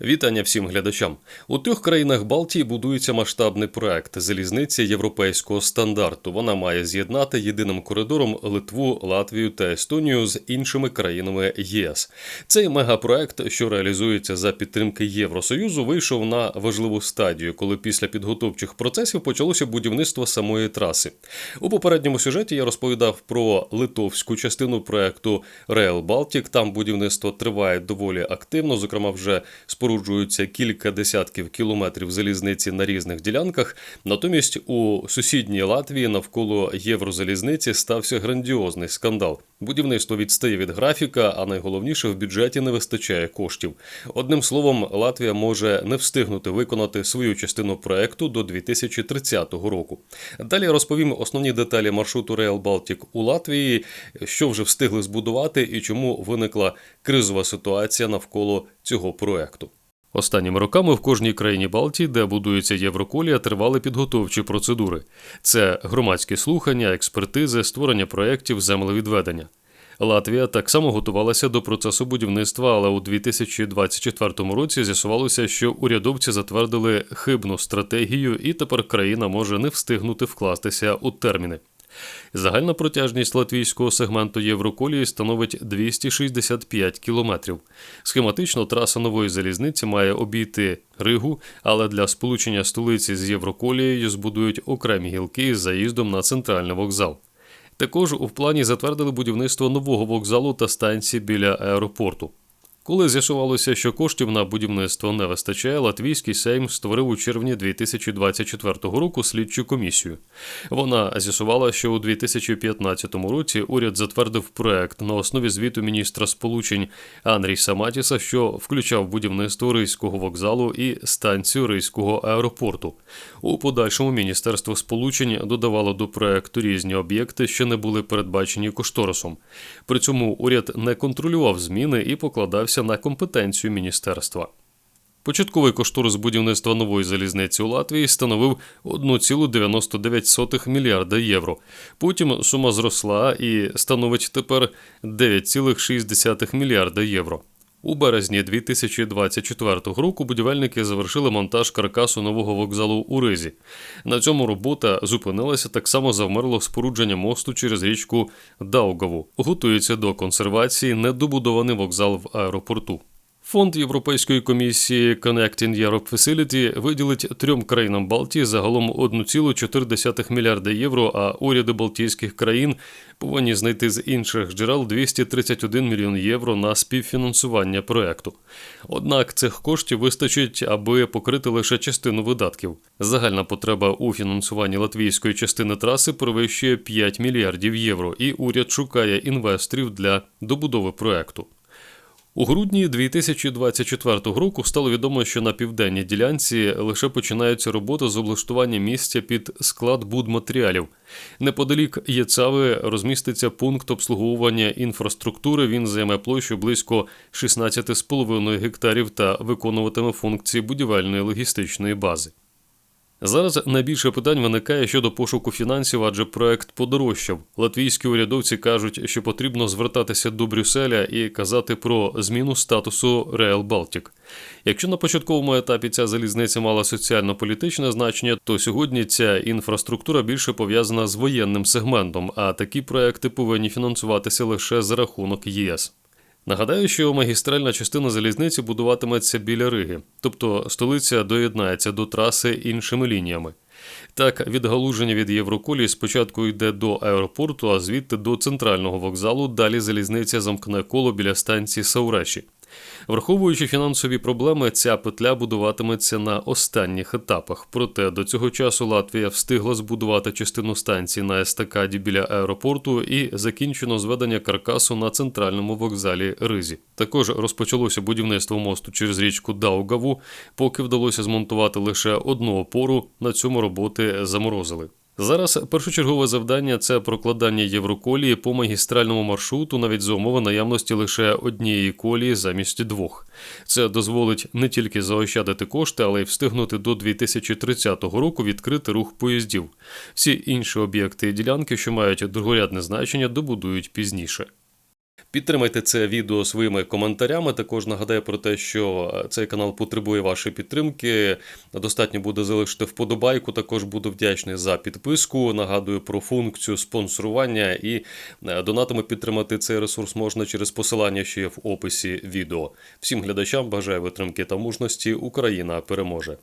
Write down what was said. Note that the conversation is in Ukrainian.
Вітання всім глядачам. У трьох країнах Балтії будується масштабний проект залізниця європейського стандарту. Вона має з'єднати єдиним коридором Литву, Латвію та Естонію з іншими країнами ЄС. Цей мегапроект, що реалізується за підтримки Євросоюзу, вийшов на важливу стадію, коли після підготовчих процесів почалося будівництво самої траси. У попередньому сюжеті я розповідав про литовську частину проекту Rail Baltic. Там будівництво триває доволі активно. Зокрема, вже споруджуються кілька десятків кілометрів залізниці на різних ділянках. Натомість у сусідній Латвії навколо єврозалізниці стався грандіозний скандал. Будівництво відстає від графіка, а найголовніше в бюджеті не вистачає коштів. Одним словом, Латвія може не встигнути виконати свою частину проекту до 2030 року. Далі розповім основні деталі маршруту Rail Baltic у Латвії, що вже встигли збудувати і чому виникла кризова ситуація навколо цього проекту. Останніми роками в кожній країні Балтії, де будується Євроколія, тривали підготовчі процедури: це громадські слухання, експертизи, створення проєктів, землевідведення. Латвія так само готувалася до процесу будівництва, але у 2024 році з'ясувалося, що урядовці затвердили хибну стратегію, і тепер країна може не встигнути вкластися у терміни. Загальна протяжність латвійського сегменту Євроколії становить 265 кілометрів. Схематично траса нової залізниці має обійти Ригу, але для сполучення столиці з Євроколією збудують окремі гілки з заїздом на центральний вокзал. Також у плані затвердили будівництво нового вокзалу та станції біля аеропорту. Коли з'ясувалося, що коштів на будівництво не вистачає, Латвійський Сейм створив у червні 2024 року слідчу комісію. Вона з'ясувала, що у 2015 році уряд затвердив проект на основі звіту міністра сполучень Анрійса Матіса, що включав будівництво Ризького вокзалу і станцію Ризького аеропорту. У подальшому міністерство сполучень додавало до проекту різні об'єкти, що не були передбачені кошторисом. При цьому уряд не контролював зміни і покладався на компетенцію міністерства. Початковий кошторис будівництва нової залізниці у Латвії становив 1,99 мільярда євро. Потім сума зросла і становить тепер 9,6 мільярда євро. У березні 2024 року будівельники завершили монтаж каркасу нового вокзалу у Ризі. На цьому робота зупинилася так само завмерло спорудження мосту через річку Даугаву. Готується до консервації недобудований вокзал в аеропорту. Фонд Європейської комісії Connecting Europe Facility виділить трьом країнам Балтії загалом 1,4 мільярда євро, а уряди Балтійських країн повинні знайти з інших джерел 231 мільйон євро на співфінансування проекту. Однак цих коштів вистачить, аби покрити лише частину видатків. Загальна потреба у фінансуванні латвійської частини траси перевищує 5 мільярдів євро, і уряд шукає інвесторів для добудови проекту. У грудні 2024 року стало відомо, що на південній ділянці лише починаються роботи з облаштування місця під склад будматеріалів. Неподалік Єцави розміститься пункт обслуговування інфраструктури. Він займе площу близько 16,5 гектарів та виконуватиме функції будівельної логістичної бази. Зараз найбільше питань виникає щодо пошуку фінансів, адже проект подорожчав. Латвійські урядовці кажуть, що потрібно звертатися до Брюсселя і казати про зміну статусу Rail Baltic. Якщо на початковому етапі ця залізниця мала соціально-політичне значення, то сьогодні ця інфраструктура більше пов'язана з воєнним сегментом, а такі проекти повинні фінансуватися лише за рахунок ЄС. Нагадаю, що магістральна частина залізниці будуватиметься біля Риги, тобто столиця доєднається до траси іншими лініями. Так, відгалуження від Євроколії спочатку йде до аеропорту, а звідти до центрального вокзалу. Далі залізниця замкне коло біля станції Сауреші. Враховуючи фінансові проблеми, ця петля будуватиметься на останніх етапах. Проте до цього часу Латвія встигла збудувати частину станції на естакаді біля аеропорту і закінчено зведення каркасу на центральному вокзалі Ризі. Також розпочалося будівництво мосту через річку Даугаву, поки вдалося змонтувати лише одну опору. На цьому роботи заморозили. Зараз першочергове завдання це прокладання євроколії по магістральному маршруту, навіть за умови наявності лише однієї колії замість двох. Це дозволить не тільки заощадити кошти, але й встигнути до 2030 року відкрити рух поїздів. Всі інші об'єкти і ділянки, що мають другорядне значення, добудують пізніше. Підтримайте це відео своїми коментарями. Також нагадаю про те, що е, цей канал потребує вашої підтримки. Достатньо буде залишити вподобайку. Також буду вдячний за підписку. Нагадую про функцію спонсорування і е, донатами підтримати цей ресурс можна через посилання, що є в описі відео. Всім глядачам бажаю витримки та мужності. Україна переможе.